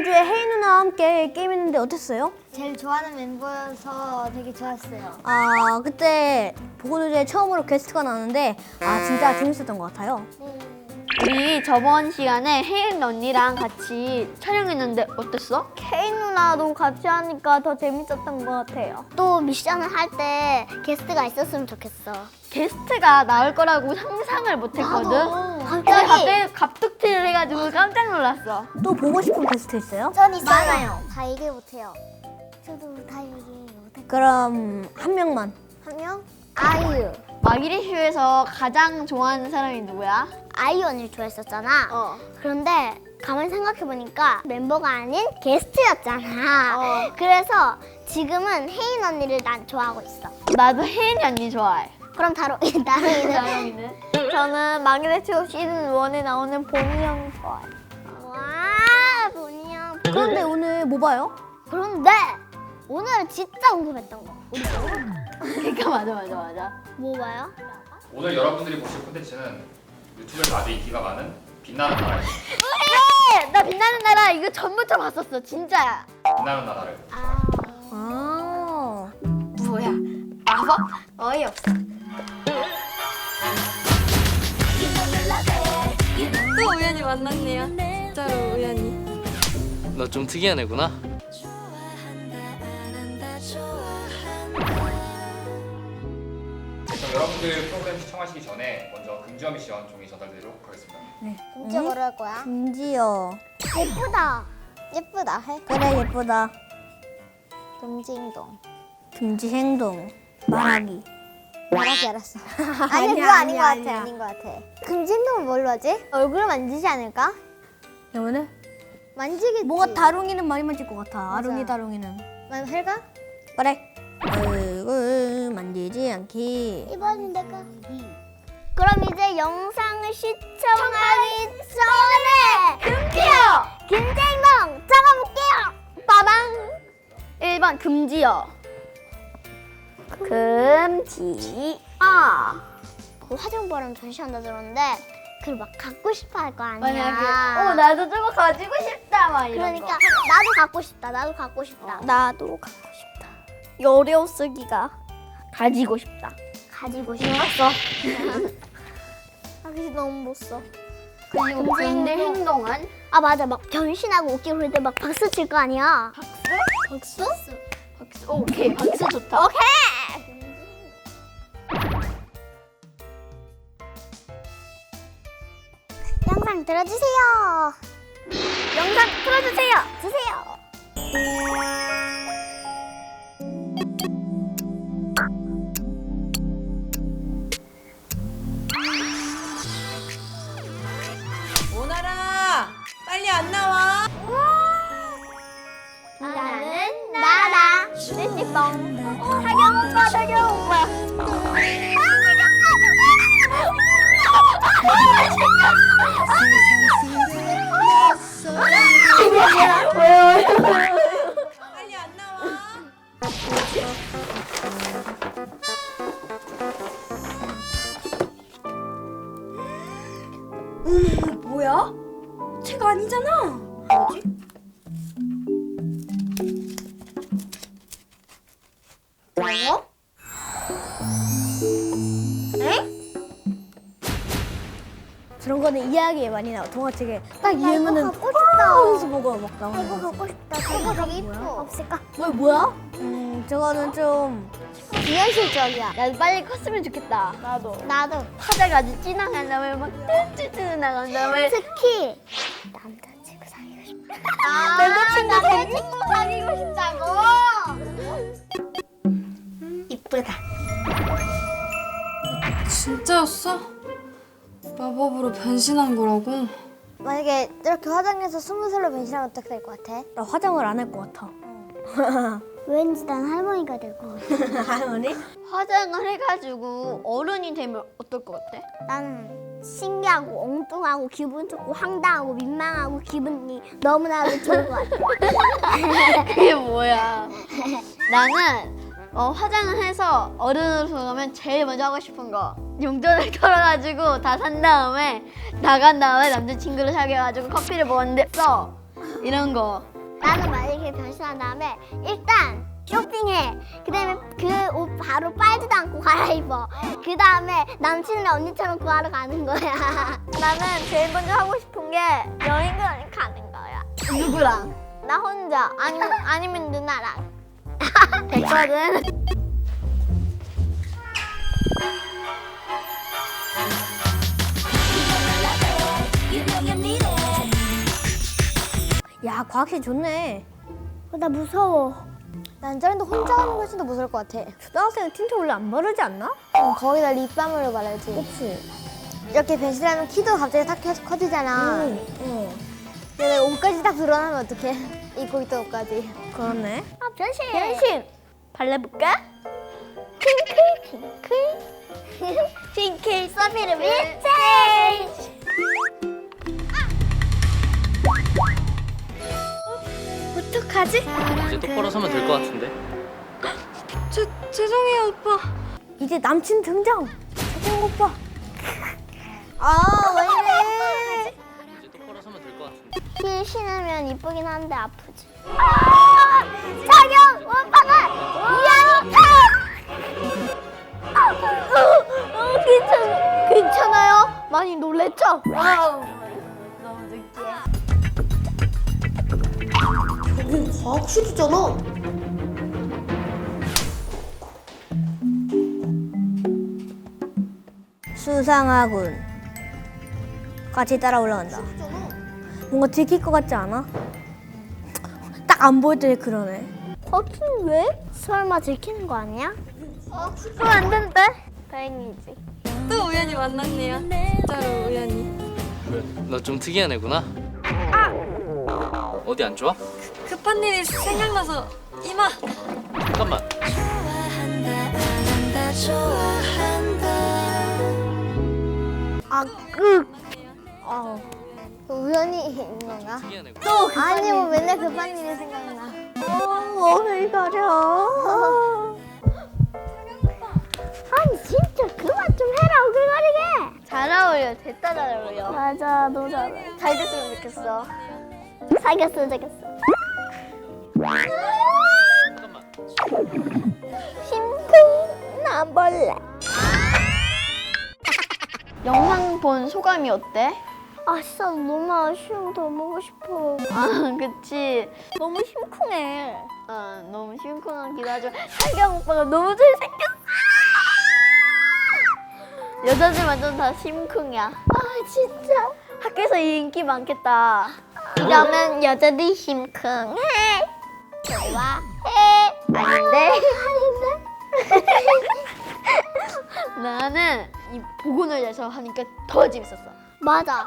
저번 주에 혜인 누나와 함께 게임했는데 어땠어요? 제일 좋아하는 멤버여서 되게 좋았어요. 아 그때 보고도제 처음으로 게스트가 나왔는데 아 진짜 재밌었던 것 같아요. 우리 저번 시간에 혜인 언니랑 같이 촬영했는데 어땠어? 케인 누나도 같이 하니까 더 재밌었던 것 같아요. 또 미션을 할 때 게스트가 있었으면 좋겠어. 게스트가 나올 거라고 상상을 못 했거든. 근데 갑자기 갑자기 갑툭튀를 해가지고 깜짝 놀랐어. 또 보고 싶은 게스트 있어요? 전 있어요. 다 얘기 못해요. 저도 다 얘기 못해. 그럼 한 명만. 한 명? 아이유. 마기리쇼에서 가장 좋아하는 사람이 누구야? 아이유 언니를 좋아했었잖아. 어. 그런데 가만히 생각해보니까 멤버가 아닌 게스트였잖아. 어. 그래서 지금은 혜인 언니를 난 좋아하고 있어. 나도 혜인이 언니 좋아해. 그럼 나영이는 나영이는? 저는 마그네츠 시즌 1에 나오는 보니 형 좋아해. 와 보니 형. 그런데 오늘 뭐 봐요? 그런데 오늘 진짜 궁금했던 거. 우리 그러니까 맞아 맞아 맞아. 뭐 봐요? 오늘 여러분들이 보실 콘텐츠는 유튜브에서 아주 인기가 많은 빛나는 나라입니다. 네, 나 빛나는 나라 이거 전부터 봤었어 진짜야. 빛나는 나라를 아 뭐야? 마법? 어이없어. 또 우연히 만났네요. 진짜로 우연히. 너 좀 특이한 애구나. 여러분들 프로그램 시청하시기 전에 먼저 금지어 미션 종이 전달드리도록 하겠습니다. 진짜 뭐로 할 거야? 금지요. 예쁘다. 예쁘다. 해. 그래 예쁘다. 금지 행동. 금지 행동. 말하기. 말하기 알았어. 아니 아니야, 그거 아닌 것 같아. 아니야. 아닌 것 같아. 금지 행동은 뭘로 하지? 얼굴을 만지지 않을까? 그러면은 만지겠지. 뭐가 다롱이는 많이 만질 것 같아. 아롱이. 다롱이는. 만 헬가? 그래. 얼굴 만지지 않기. 이번엔 내가. 그럼 이제 영상을 시청하기 전에 금지요. 김재동 적어볼게요. 빠방. 1번 금지어. 금지. 아. 그 화장보랑 전시한다 들었는데 그걸 막 갖고 싶어 할 거 아니야. 어 나도 저거 가지고 싶다 막 이런 그러니까 거. 나도 갖고 싶다. 나도 갖고 싶다. 나도 갖고 싶다. 이 어려워 쓰기가. 가지고 싶다. 가지고 싶었어. 아 근데 너무 못 써. 그리고 근데 행동은 아 맞아 막 변신하고 웃기고 그럴 때 막 박수 칠 거 아니야. 박수? 박수. 오, 오케이 박수 좋다. 오케이. 영상 들어주세요. 영상 틀어주세요. 주세요. 안 나와. 나는 나라. 띠띠뽕. 타경 오빠, 타경 오빠. 아, 빨리 안 나와. 아니잖아. 뭐지? 뭐요? 저런 거는 이야기에 많이 나와. 동화책에 딱 이으면은 갖고 싶다. 하면서 뭐가 막 나오는 이거 거. 갖고 싶다. 저거 되게 이뻐. 없을까? 뭐 뭐야? 음 저거는 좀 비현실적이야. 나도 빨리 컸으면 좋겠다. 나도. 나도. 화자가 아주 진한 다음에 막 뚜뚜뚜 나간 다음에 특히 남자친구 사귀고 싶다. 아, 남자친구 사귀고 싶다고. 이쁘다. 진짜였어? 마법으로 변신한 거라고? 만약에 이렇게 화장해서 스무 살로 변신하면 어떻게 될 것 같아? 나 화장을 안 할 것 같아. 왠지 난 할머니가 될 것 같아. 할머니? 화장을 해가지고 어른이 되면 어떨 것 같아? 나는 신기하고 엉뚱하고 기분 좋고 황당하고 민망하고 기분이 너무나도 좋을 것 같아. 그게 뭐야? 나는 어, 화장을 해서 어른으로 돌아가면 제일 먼저 하고 싶은 거 용돈을 털어가지고 다 산 다음에 나간 다음에 남자친구를 사귀어가지고 커피를 먹었는데 써 이런 거. 나는 만약에 변신한 다음에 일단 쇼핑해. 그다음에 그 옷 바로 빨지도 않고 갈아입어. 그 다음에 남친이나 언니처럼 구하러 가는 거야. 나는 제일 먼저 하고 싶은 게 여행을 가는 거야. 누구랑? 나 혼자 아니면 아니면 누나랑. 됐거든. 야 과학실 좋네. 어, 나 무서워. 난 저런데 혼자 하는 거 진짜 무서울 것 같아. 초등학생은 틴트 원래 안 바르지 않나? 어, 거기다 립밤으로 바르지. 그치. 이렇게 변신하면 키도 갑자기 탁 계속 커지잖아. 응. 근데 옷까지 딱 드러나면 어떡해? 입고 있던 옷까지. 그렇네. 아, 변신! 변신! 발라볼까? 핑클, 핑클. 핑클 서비를 윈체인지! 어떡하지? 이제 똑바로 서면 될 것 같은데. 죄, 죄송해요 오빠. 이제 남친 등장. 저런 것 봐. 아, 왜 이래? 이제 똑바로 서면 될 것 같은데. 힐 신으면 이쁘긴 한데 아프지. 아! 자경 오빠가 이양타! 어, 괜찮아. 괜찮아요? 많이 놀랬죠? 와우. 너무 느끼해. 여긴 과학실이잖아. 수상하군. 같이 따라 올라간다. 뭔가 들킬 것 같지 않아? 딱 안 보일 때 그러네. 버튼 왜? 설마 들키는 거 아니야? 어, 그럼 안 된대. 다행이지. 또 우연히 만났네요. 진짜로 우연히. 너 좀 특이한 애구나. 어디 안 좋아? 급한 일이 생각나서 이마. 잠깐만. 아, 끄. 아, 우연히 있는 건가? 애구나. 아니, 뭐 맨날 급한 일이 생각나. 어, 어딜 가려. 아니, 진짜 그만 좀 해라, 오글거리게. 잘 어울려. 됐다 잘 어울려. 맞아, 너무 잘해. 잘 됐으면 좋겠어. 사귀었으면 좋겠어. 잠깐만. 심쿵, 나벌레. 영상 본 소감이 어때? 아, 진짜 너무 아쉬워. 더 보고 싶어. 아, 그치. 너무 심쿵해. 어, 너무 심쿵하기도 하죠. 사경 오빠가 너무 잘생겼어. 여자들 완전 다 심쿵이야. 아, 진짜. 학교에서 이 인기 많겠다. 이러면 여자들이 심쿵해. 좋아해. 아닌데? 아닌데? 나는 이 복원을 해서 하니까 더 재밌었어. 맞아.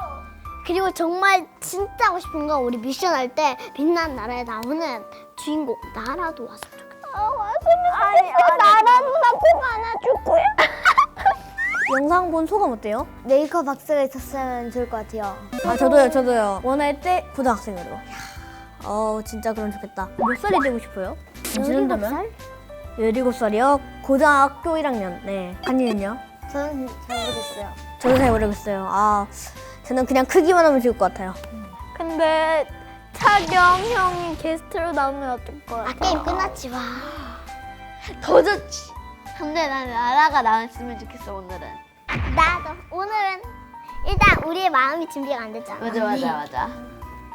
그리고 정말 진짜 하고 싶은 건 우리 미션 할 때 빛난 나라에 나오는 주인공 나라도 왔으면 좋겠다. 아, 왔으면 좋겠다. 나라도 나꼭 안아줄 거야. 영상 본 소감 어때요? 메이크업 박스가 있었으면 좋을 것 같아요. 아 저도요 저도요 원할 때 고등학생으로 야, 어 진짜 그럼 좋겠다 몇 살이 되고 싶어요? 지른다면? 17살이요? 고등학교 1학년 네 한이는요? 저는 잘 모르겠어요. 저도 잘 모르겠어요 아 저는 그냥 크기만 하면 좋을 것 같아요 근데 차경 형이 게스트로 나오면 어떨 거야? 아 게임 끝났지 와. 더 좋지. 근데 난 나라가 나왔으면 좋겠어 오늘은. 나도 오늘은 일단 우리의 마음이 준비가 안 됐잖아. 맞아 맞아 맞아.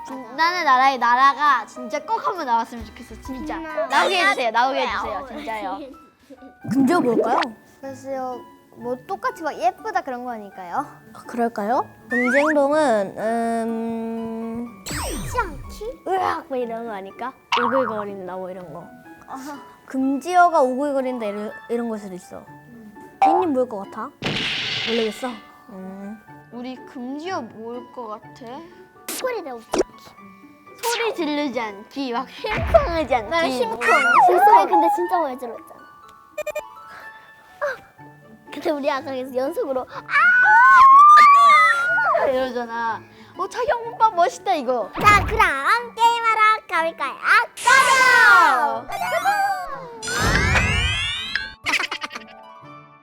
진- 나는 나라의 나라가 진짜 꼭 한번 나왔으면 좋겠어 진짜. 나오게 해주세요 나오게 해주세요 진짜요. 금지어 뭘까요? 글쎄요, 뭐 똑같이 막 예쁘다 그런 거니까요. 아, 그럴까요? 금지행동은 음... 않기? 으악 뭐 이런 거 아닐까? 오글거린다 뭐 이런 거 금지어가 오글거린다 이런, 이런 걸 수도 있어 피님 뭘 것 같아? 모르겠어 음. 우리 금지어 뭘 것 같아? 소리 내고 소리 지르지 않기, 막 심쿵하지 않기. 나 심쿵. 심쿵. 근데 진짜 많이 들었잖아. 아, 근데 우리 아까 계속 연속으로 이러잖아. 어, 차경 오빠 멋있다 이거. 자 그럼 게임하러 가볼까요?